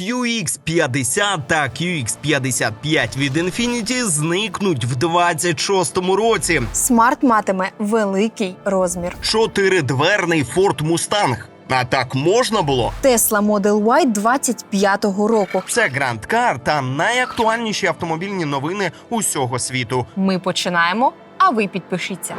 QX50 та QX55 від Infiniti зникнуть в 26-му році. Смарт матиме великий розмір. Чотиридверний Ford Mustang. А так можна було? Tesla Model Y 25-го року. Це Grand Car та найактуальніші автомобільні новини усього світу. Ми починаємо, а ви підпишіться.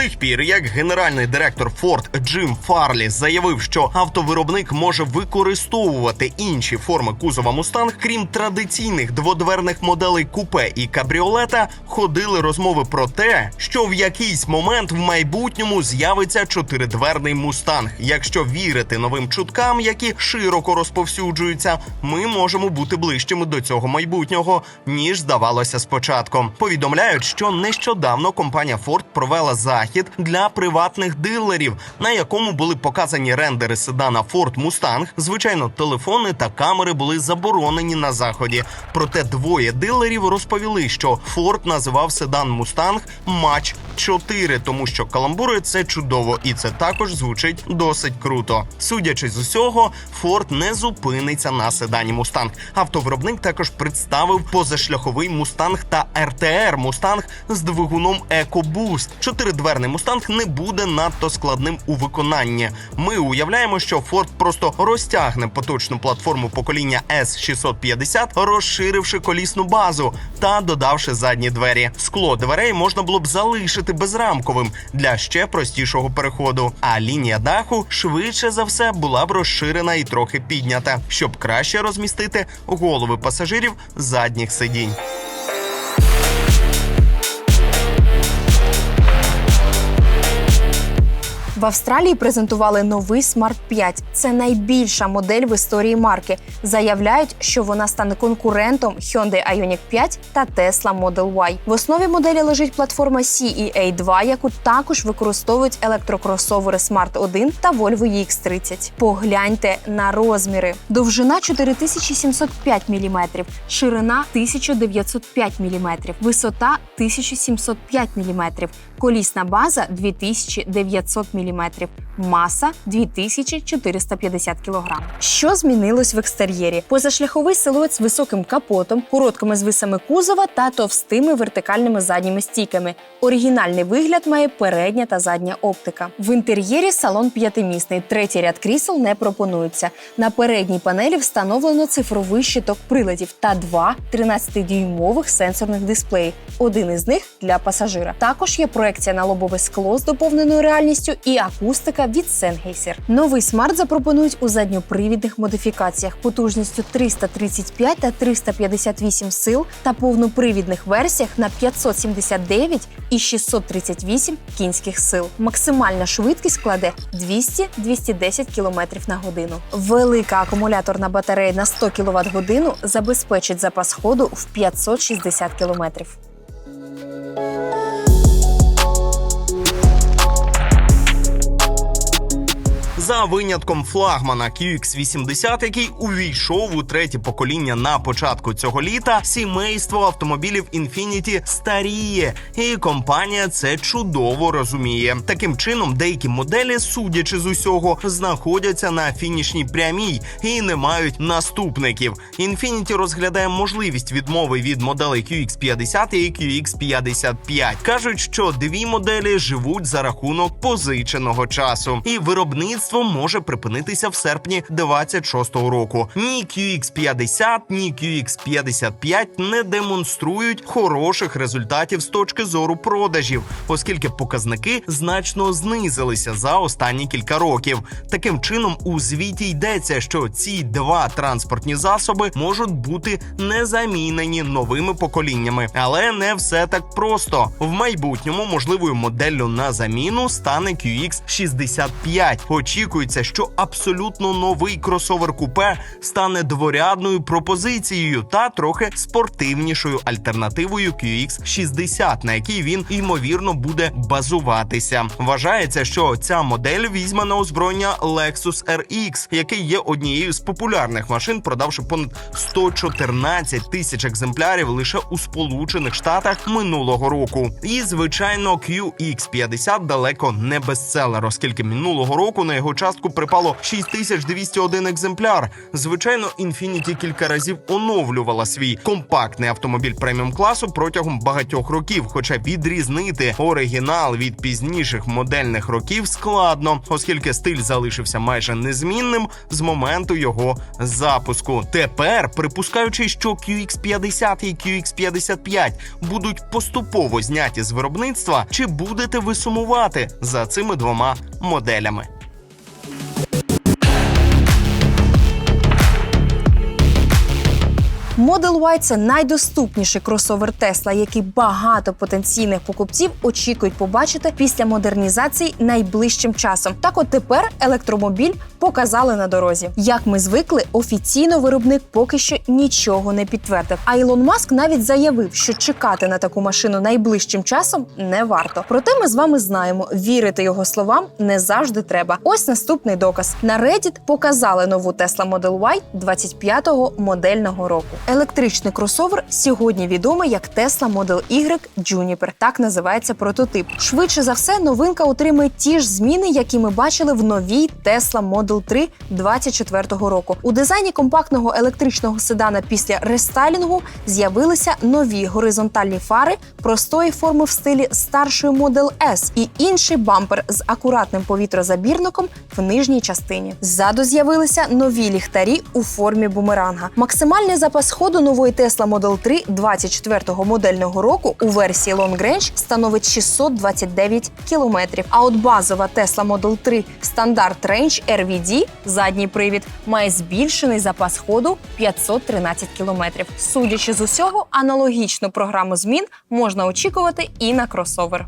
Тих пір, як генеральний директор Ford Джим Фарлі заявив, що автовиробник може використовувати інші форми кузова Мустанг, крім традиційних дводверних моделей купе і кабріолета, ходили розмови про те, що в якийсь момент в майбутньому з'явиться чотиридверний мустанг. Якщо вірити новим чуткам, які широко розповсюджуються, ми можемо бути ближчими до цього майбутнього, ніж здавалося спочатку. Повідомляють, що нещодавно компанія Ford провела захід для приватних дилерів, на якому були показані рендери седана Ford Mustang. Звичайно, телефони та камери були заборонені на заході. Проте двоє дилерів розповіли, що Ford називав седан Mustang Match 4, тому що каламбури це чудово, і це також звучить досить круто. Судячи з усього, Ford не зупиниться на седані Mustang. Автовиробник також представив позашляховий Mustang та RTR Mustang з двигуном EcoBoost. Чотиридверний Mustang не буде надто складним у виконанні. Ми уявляємо, що Ford просто розтягне поточну платформу покоління S650, розширивши колісну базу та додавши задні двері. Скло дверей можна було б залишити безрамковим для ще простішого переходу. А лінія даху швидше за все була б розширена і трохи піднята, щоб краще розмістити голови пасажирів задніх сидінь. В Австралії презентували новий Smart 5. Це найбільша модель в історії марки. Заявляють, що вона стане конкурентом Hyundai Ioniq 5 та Tesla Model Y. В основі моделі лежить платформа CEA 2, яку також використовують електрокросовери Smart 1 та Volvo EX30. Погляньте на розміри: довжина 4705 мм, ширина 1905 мм, висота 1705 мм, колісна база 2900 мм, мм маса 2450 кг. Що змінилось в екстер'єрі? Позашляховий силует з високим капотом, короткими звисами кузова та товстими вертикальними задніми стійками. Оригінальний вигляд має передня та задня оптика. В інтер'єрі салон п'ятимісний. Третій ряд крісел не пропонується. На передній панелі встановлено цифровий щиток приладів та два 13-дюймових сенсорних дисплеї. Один із них для пасажира. Також є проекція на лобове скло з доповненою реальністю і акустика від Sennheiser. Новий смарт запропонують у задньопривідних модифікаціях потужністю 335 та 358 сил та повнопривідних версіях на 579 і 638 кінських сил. Максимальна швидкість складе 200-210 км на годину. Велика акумуляторна батарея на 100 кВт годину забезпечить запас ходу в 560 км. За винятком флагмана QX80, який увійшов у третє покоління на початку цього літа, сімейство автомобілів Infiniti старіє, і компанія це чудово розуміє. Таким чином, деякі моделі, судячи з усього, знаходяться на фінішній прямій і не мають наступників. Infiniti розглядає можливість відмови від моделей QX50 і QX55. кажуть, що дві моделі живуть за рахунок позиченого часу, і виробництво може припинитися в серпні 26-го року. Ні QX50, ні QX55 не демонструють хороших результатів з точки зору продажів, оскільки показники значно знизилися за останні кілька років. Таким чином, у звіті йдеться, що ці два транспортні засоби можуть бути незамінені новими поколіннями, але не все так просто. В майбутньому можливою моделлю на заміну стане QX65. Очікується Очікується, що абсолютно новий кросовер купе стане дворядною пропозицією та трохи спортивнішою альтернативою QX60, на якій він ймовірно буде базуватися. Вважається, що ця модель візьме на озброєння Lexus RX, який є однією з популярних машин, продавши понад 114 тисяч екземплярів лише у Сполучених Штатах минулого року. І звичайно, QX50 далеко не бестселер, оскільки минулого року на його частку припало 6201 екземпляр. Звичайно, Infiniti кілька разів оновлювала свій компактний автомобіль преміум класу протягом багатьох років. Хоча відрізнити оригінал від пізніших модельних років складно, оскільки стиль залишився майже незмінним з моменту його запуску. Тепер, припускаючи, що QX50 і QX55 будуть поступово зняті з виробництва, чи будете ви сумувати за цими двома моделями? Model Y – це найдоступніший кросовер Tesla, який багато потенційних покупців очікують побачити після модернізації найближчим часом. Так, от тепер електромобіль показали на дорозі. Як ми звикли, офіційно виробник поки що нічого не підтвердив. А Ілон Маск навіть заявив, що чекати на таку машину найближчим часом не варто. Проте ми з вами знаємо, вірити його словам не завжди треба. Ось наступний доказ. На Reddit показали нову Tesla Model Y 25-го модельного року. Електричний кросовер сьогодні відомий як Tesla Model Y Juniper. Так називається прототип. Швидше за все, новинка отримує ті ж зміни, які ми бачили в новій Tesla Model 3 24-го року. У дизайні компактного електричного седана після рестайлінгу з'явилися нові горизонтальні фари простої форми в стилі старшої Model S і інший бампер з акуратним повітрозабірником в нижній частині. Ззаду з'явилися нові ліхтарі у формі бумеранга. Максимальний запас ходу нової Tesla Model 3 24-го модельного року у версії Long Range становить 629 кілометрів. А от базова Tesla Model 3 стандарт Range RVD задній привід має збільшений запас ходу 513 кілометрів. Судячи з усього, аналогічну програму змін можна очікувати і на кросовер.